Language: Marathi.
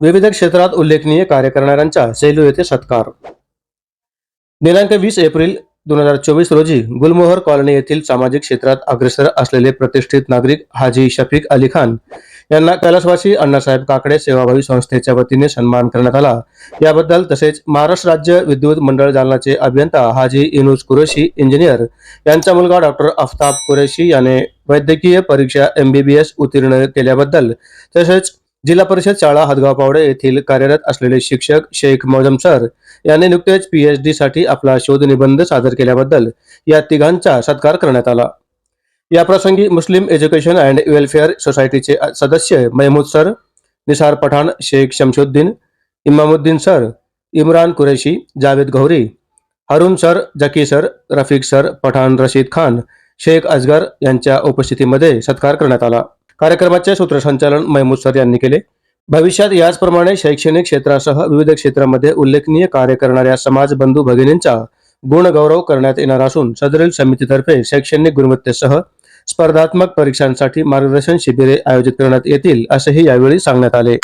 विविध क्षेत्रात उल्लेखनीय कार्य करणाऱ्यांचा सेलू येथे सत्कार. दिनांक वीस एप्रिल दोन हजार चोवीस रोजी गुलमोहर कॉलनी येथील सामाजिक क्षेत्रात अग्रेसर असलेले प्रतिष्ठित नागरिक हाजी शफीक अली खान यांना कैलासवासी अण्णासाहेब काकडे सेवाभावी संस्थेच्या वतीने सन्मान करण्यात आला. याबद्दल तसेच महाराष्ट्र राज्य विद्युत मंडळ जालनाचे अभियंता हाजी इनुज कुरेशी इंजिनियर यांचा मुलगा डॉक्टर अफ्ताब कुरेशी याने वैद्यकीय परीक्षा एमबीबीएस उत्तीर्ण केल्याबद्दल तसेच जिल्हा परिषद शाळा हदगाव पावडे येथील कार्यरत असलेले शिक्षक शेख मौजम सर यांनी नुकतेच पीएचडी साठी आपला शोध निबंध सादर केल्याबद्दल या तिघांचा सत्कार करण्यात आला. या प्रसंगी मुस्लिम एज्युकेशन अँड वेलफेअर सोसायटीचे सदस्य Mahmood sir Nisar Pathan Shaikh Shamsuddin Imamuddin sir Imran Qureshi Javed Gauri Harun sir Zaki sir Rafiq sir Pathan Rashid Khan Shaikh Asghar यांच्या उपस्थितीमध्ये सत्कार करण्यात आला. कार्यक्रमाचे सूत्रसंचालन महमूद सर यांनी केले. भविष्यात याचप्रमाणे शैक्षणिक क्षेत्रासह विविध क्षेत्रामध्ये उल्लेखनीय कार्य करणाऱ्या समाजबंधू भगिनींचा गुणगौरव करण्यात येणार असून सदरील समितीतर्फे शैक्षणिक गुणवत्तेसह स्पर्धात्मक परीक्षांसाठी मार्गदर्शन शिबिरे आयोजित करण्यात येतील असेही यावेळी सांगण्यात आले.